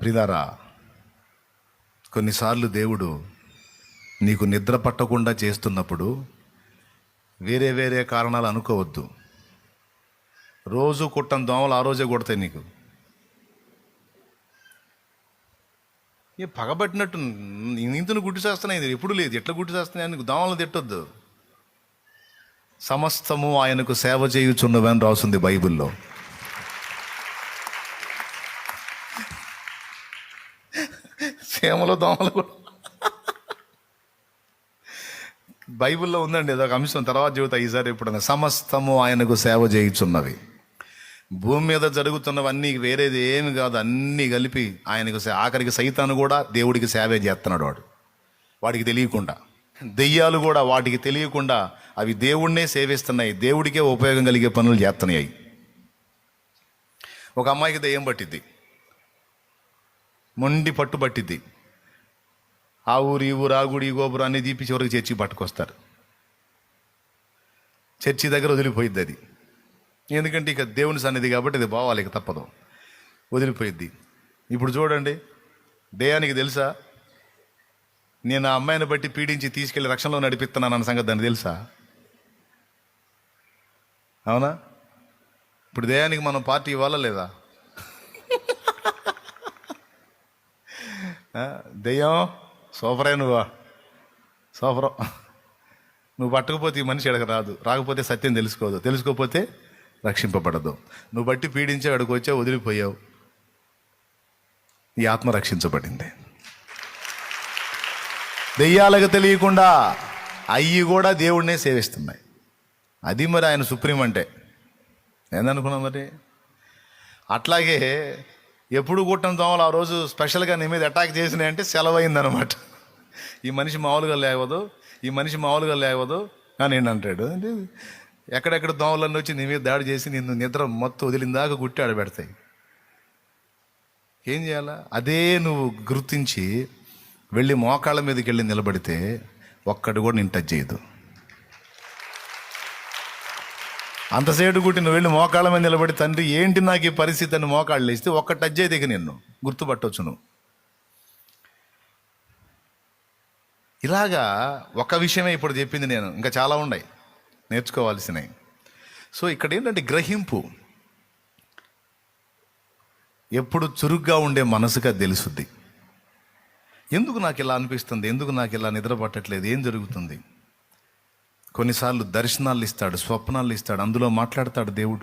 ప్రిదారా కొన్నిసార్లు దేవుడు నీకు నిద్ర పట్టకుండా చేస్తున్నప్పుడు వేరే వేరే కారణాలు అనుకోవద్దు. రోజు కుట్టం దోమలు ఆ రోజే కొడతాయి నీకు. ఏ పగబట్టినట్టు ఇంతను గుడ్డి చేస్తున్నాయి ఇది ఎప్పుడు లేదు. ఎట్లా గుడ్డి చేస్తున్నాయి నీకు దోమలు తిట్టొద్దు. సమస్తము ఆయనకు సేవ చేయుచున్నవని రాస్తుంది బైబిల్లో. సేమలో దోమలు కూడా. బైబిల్లో ఉందండి అదొక అంశం. తర్వాత చెబుతా ఈసారి ఎప్పుడన్నా సమస్తము ఆయనకు సేవ చేయించున్నవి. భూమి మీద జరుగుతున్నవన్నీ వేరేది ఏమి కాదు అన్నీ కలిపి ఆయనకు సే- ఆఖరికి సైతాను కూడా దేవుడికి సేవే చేస్తున్నాడు వాడు. వాడికి తెలియకుండా. దెయ్యాలు కూడా వాటికి తెలియకుండా అవి దేవుణ్ణే సేవిస్తున్నాయి దేవుడికే ఉపయోగం కలిగే పనులు చేస్తున్నాయి. ఒక అమ్మాయికి దెయ్యం పట్టిద్ది. మొండి పట్టుబట్టిద్ది ఆ ఊరు ఈ ఊరు ఆ గుడి ఈ గోపురం అన్ని తీపి చివరికి చర్చి పట్టుకొస్తారు. చర్చి దగ్గర వదిలిపోయిద్ది అది. ఎందుకంటే ఇక దేవుని సన్నిధి కాబట్టి అది బావాలి ఇక తప్పదు. వదిలిపోయిద్ది. ఇప్పుడు చూడండి దేయానికి తెలుసా? నేను ఆ అమ్మాయిని బట్టి పీడించి తీసుకెళ్ళి రక్షణలో నడిపిస్తున్నాను అన్న సంగతి దాన్ని తెలుసా? అవునా? ఇప్పుడు దేయానికి మనం పార్టీ ఇవ్వాలా లేదా ఆ, దెయ్యం సూపరే నువ్వా సూపరం నువ్వు పట్టకపోతే ఈ మనిషి ఎడక రాదు రాకపోతే సత్యం తెలుసుకోదు తెలుసుకోకపోతే రక్షింపబడదు నువ్వు బట్టి పీడించే అక్కడికి వచ్చా వదిలిపోయావు ఈ ఆత్మ రక్షించబడింది దెయ్యాలకు తెలియకుండా అయ్యి కూడా దేవుడినే సేవిస్తున్నాయి అది మరి ఆయన సుప్రీం అంటే ఏందనుకున్నాం మరి అట్లాగే ఎప్పుడు కుట్టం దోమలు ఆ రోజు స్పెషల్గా నీ మీద అటాక్ చేసినాయి అంటే సెలవు అయిందనమాట ఈ మనిషి మామూలుగా లేవదు ఈ మనిషి మామూలుగా లేవదు అని నేను అంటాడు. అంటే ఎక్కడెక్కడ దోమలన్నీ వచ్చి నీ మీద దాడి చేసి నిన్ను నిద్ర మొత్తం వదిలిందాక గుట్టి ఆడబెడతాయి. ఏం చేయాలా? అదే నువ్వు గుర్తించి వెళ్ళి మోకాళ్ళ మీదకి వెళ్ళి నిలబడితే ఒక్కడు కూడా నేను టచ్ చేయదు. అంతసేపు గుట్టి నువ్వు వెళ్ళి మోకాళ్ళ మీద నిలబడి తండ్రి ఏంటి నాకు ఈ పరిస్థితి? అని మోకాళ్ళు వేస్తే ఒక్క టచ్ అయితే ఇక నిన్ను. గుర్తుపట్టవచ్చు నువ్వు ఇలాగా ఒక విషయమే ఇప్పుడు చెప్పింది నేను. ఇంకా చాలా ఉన్నాయి. నేర్చుకోవాల్సినవి. సో ఇక్కడ ఏంటంటే గ్రహింపు. ఎప్పుడు చురుగ్గా ఉండే మనసుగా తెలుసుద్ది. ఎందుకు నాకు ఇలా అనిపిస్తుంది? ఎందుకు నాకు ఇలా నిద్ర పట్టట్లేదు? ఏం జరుగుతుంది? కొన్నిసార్లు దర్శనాలు ఇస్తాడు స్వప్నాలు ఇస్తాడు అందులో మాట్లాడతాడు దేవుడు.